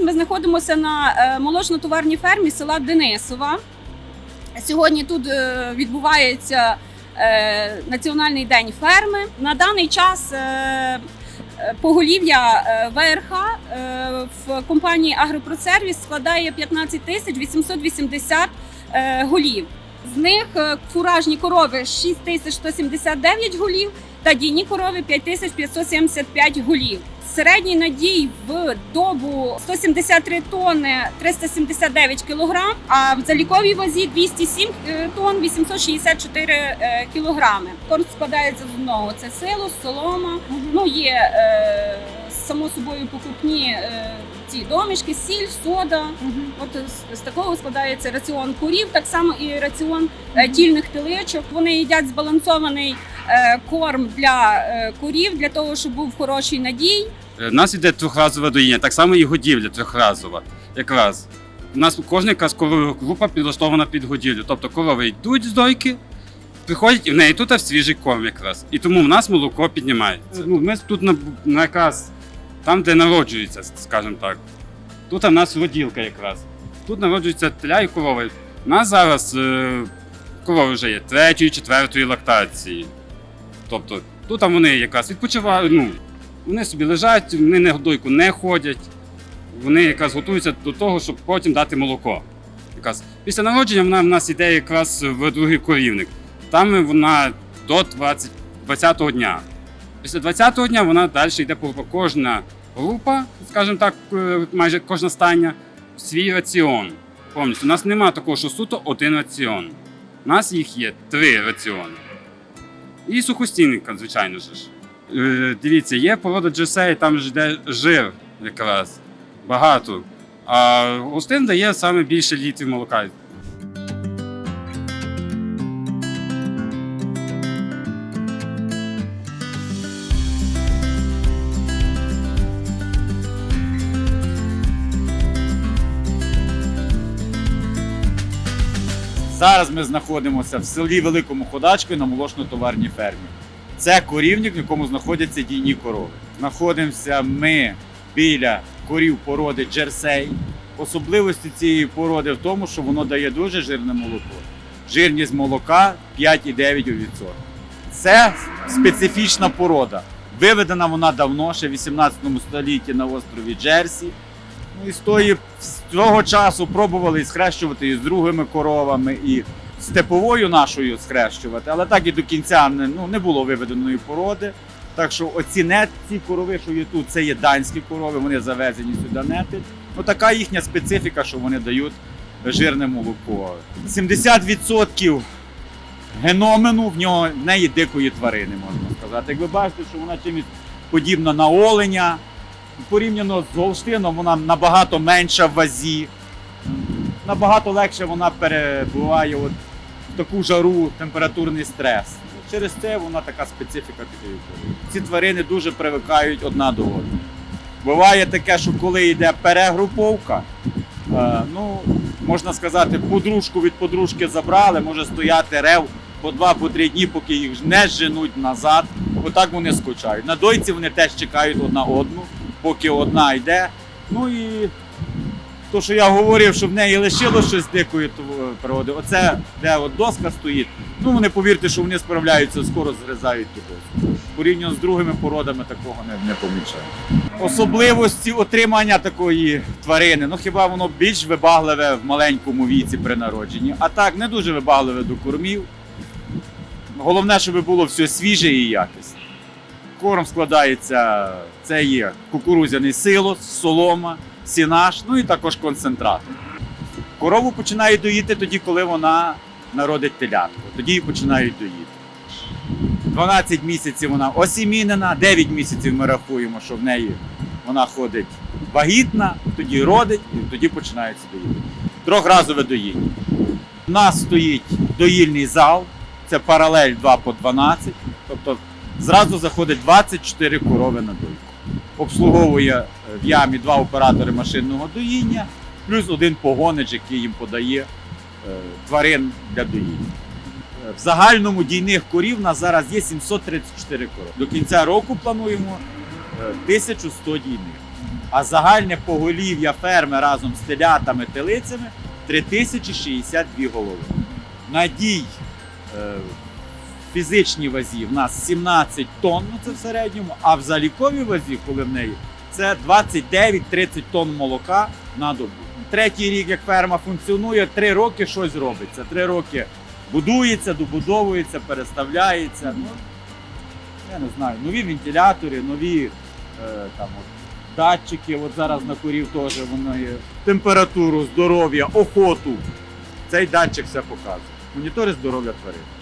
ми знаходимося на е, молочно-товарній фермі села Денисова. Сьогодні тут е, відбувається е, Національний день ферми. На даний час поголів'я ВРХ в компанії Агропросервіс складає 15 тисяч 880 е, голів. З них е, фуражні корови 6179 голів та дійні корови 5575 голів. Середній надій в добу 173 тонни 379 кілограм, а в заліковій вазі 207 е, тонн 864 е, кілограми. Корм складається з одного: це силос, солома. Ну є е, само собою покупні е, ці домішки, сіль, сода. От з, з такого складається раціон курів, так само і раціон е, тільних теличок. Вони їдять збалансований е, корм для е, курів для того, щоб був хороший надій. У нас іде трьохразове доїння, так само і годівля трьохразова. Якраз. У нас кожна якраз корова група підлаштована під годівлю. Тобто корови йдуть з дойки, приходять і в неї тут свіжий корм якраз. І тому в нас молоко піднімається. Ну, ми тут на, на якраз там, де народжується, скажімо так. Тут у нас воділка якраз. Тут народжуються теля і корови. У нас зараз е, корови вже є третьої, четвертої лактації. Тобто тут вони якраз відпочивають. Ну, вони собі лежать, вони на дойку не ходять. Вони якраз готуються до того, щоб потім дати молоко. Якраз після народження вона в нас йде якраз в другий корівник. Там вона до 20, 20-го дня. Після 20-го дня вона далі йде по. Кожна група, скажімо так, е, майже кожна стання, свій раціон. Повністю. У нас немає такого, що суто один раціон. У нас їх є три раціони. І сухостійника, звичайно ж. Е, Дивіться, є порода джесей, там ж йде жир якраз багато. А густин дає саме більше літрів молока. Зараз ми знаходимося в селі Великому Ходачку на молочно-товарній фермі. Це корівник, в якому знаходяться дійні корови. Знаходимося ми біля корів породи Джерсей. Особливості цієї породи в тому, що воно дає дуже жирне молоко. Жирність молока 5,9%. Це специфічна порода. Виведена вона давно, ще в 18 столітті на острові Джерсі. І з тої з того часу пробували схрещувати і з другими коровами, і степовою нашою схрещувати, але так і до кінця не, ну, не було виведеної породи. Так що оці не ці корови, що є тут, це є данські корови, вони завезені сюди нетель. Ну така їхня специфіка, що вони дають жирне молоко. 70% геномену в нього в неї дикої тварини, можна сказати. Як ви бачите, що вона чимось подібна на оленя, порівняно з Голштином, вона набагато менша в вазі, набагато легше вона перебуває от в таку жару, температурний стрес. Через це вона така специфіка такої. Ці тварини дуже привикають одна до одної. Буває таке, що коли йде перегруповка, е, ну, можна сказати, подружку від подружки забрали, може стояти рев по два, по три дні, поки їх не женуть назад. Отак вони скучають. На дойці вони теж чекають одна одну, поки одна йде. Ну і то, що я говорив, що в неї лишило щось дикої природи, оце, де от доска стоїть, ну вони повірте, що вони справляються, скоро згризають ту доску. Порівняно з другими породами такого не, не помічаю. Особливості отримання такої тварини, ну хіба воно більш вибагливе в маленькому віці при народженні, а так не дуже вибагливе до кормів. Головне, щоб було все свіже і якісне. Корм складається, це є кукурудзяний силос, солома, сінаш, ну і також концентрат. Корову починають доїти тоді, коли вона народить телятку. Тоді її починають доїти. 12 місяців вона осімінена, 9 місяців ми рахуємо, що в неї вона ходить вагітна, тоді родить і тоді починається доїти. Трьохразове доїння. У нас стоїть доїльний зал, це паралель 2 по 12, тобто зразу заходить 24 корови на дойку. Обслуговує е, в ямі два оператори машинного доїння, плюс один погонич, який їм подає е, тварин для доїння. Е, В загальному дійних корів у нас зараз є 734 корови. До кінця року плануємо е, 1100 дійних. А загальне поголів'я ферми разом з телятами телицями 3062 голови. Надій фізичній вазі в нас 17 тонн, це в середньому, а в заліковій вазі, коли в неї, це 29-30 тонн молока на добу. Третій рік, як ферма функціонує, три роки щось робиться. Три роки будується, добудовується, переставляється. Ну, я не знаю, нові вентилятори, нові е, там, от, датчики. От зараз на курів теж воно. Температуру, здоров'я, охоту. Цей датчик все показує. Монітори здоров'я тварин.